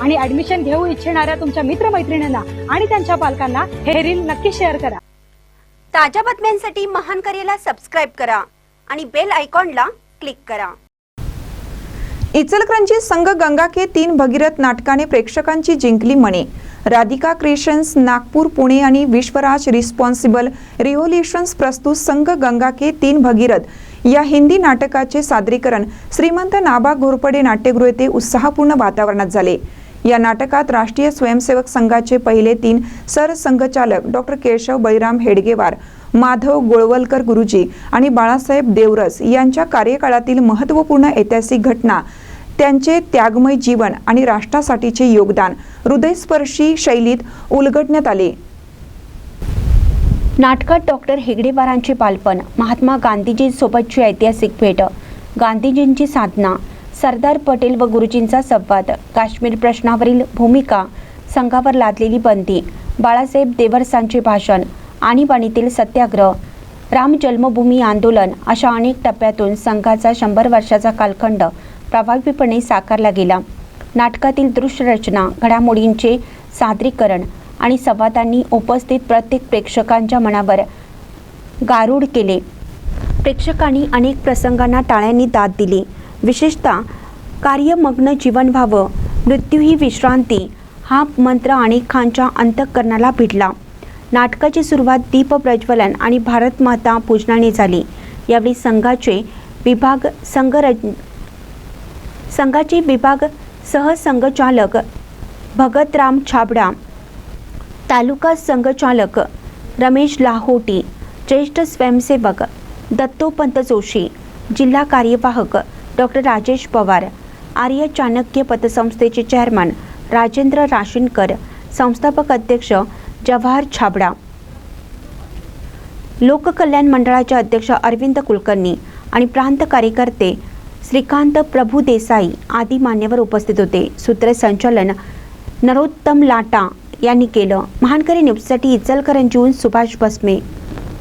आणि ऍडमिशन घेऊ इच्छिणाऱ्या तुमच्या मित्रमैत्रिणींना आणि त्यांच्या पालकांना हे रील नक्की शेअर करा. ताज्या बातम्यांसाठी महान करेला सबस्क्राईब करा आणि बेल आयकॉनला क्लिक करा. इचलकरंजी संघ गंगा के तीन भगीरथ नाटकाने प्रेक्षकांची जिंकली मने. राधिका क्रिएशन्स नागपूर पुणे आणि विश्वराज रिस्पॉन्सिबल रिव्होल्युशन्स प्रस्तुत संघ गंगा के तीन भगीरथ. या हिंदी नाटकाचे सादरीकरण श्रीमंत नाबा घोरपडे नाट्यगृह येथे उत्साहपूर्ण वातावरणात झाले. या नाटकात राष्ट्रीय स्वयंसेवक संघाचे पहिले तीन सरसंघचालक डॉक्टर केशव बळीराम हेडगेवार माधव गोळवलकर गुरुजी आणि बाळासाहेब देवरस यांच्या कार्यकाळातील महत्त्वपूर्ण ऐतिहासिक घटना त्यांचे त्यागमय जीवन आणि राष्ट्रासाठीचे योगदान हृदयस्पर्शी शैलीत उलगडण्यात आले. नाटकात डॉक्टर हेगडेवारांचे बालपण महात्मा गांधीजींसोबतची ऐतिहासिक भेट गांधीजींची साधना सरदार पटेल व गुरुजींचा संवाद. काश्मीर प्रश्नावरील भूमिका संघावर लादलेली बंदी बाळासाहेब देवरसांचे भाषण आणीबाणीतील सत्याग्रह राम जन्मभूमी आंदोलन अशा अनेक टप्प्यातून संघाचा शंभर वर्षाचा कालखंड प्रभावीपणे साकारला गेला. नाटकातील दृश्यरचना घडामोडींचे सादरीकरण आणि संवादांनी उपस्थित प्रत्येक प्रेक्षकांच्या मनावर गारूड केले. प्रेक्षकांनी अनेक प्रसंगांना टाळ्यांनी दाद दिली. विशेषतः कार्यमग्न जीवन व्हावं मृत्यू ही विश्रांती हा मंत्र अनेकांच्या अंतःकरणाला भिडला. नाटकाची सुरुवात दीप प्रज्वलन आणि भारत माता पूजनाने झाली. यावेळी संघाचे विभाग संघरच संघाचे विभाग सहसंघचालक भगतराम छाबडा तालुका संघचालक रमेश लाहोटी ज्येष्ठ स्वयंसेवक दत्तोपंत जोशी जिल्हा कार्यवाहक डॉक्टर राजेश पवार आर्य चाणक्य पतसंस्थेचे चेअरमन राजेंद्र राशीनकर संस्थापक अध्यक्ष जवाहर छाबडा. लोककल्याण मंडळाचे अध्यक्ष अरविंद कुलकर्णी आणि प्रांत कार्यकर्ते श्रीकांत प्रभू देसाई आदी मान्यवर उपस्थित होते. सूत्रसंचालन नरोत्तम लाटा यांनी केलं. महानकरी न्यूजसाठी इचलकरंजीहून सुभाष बसमे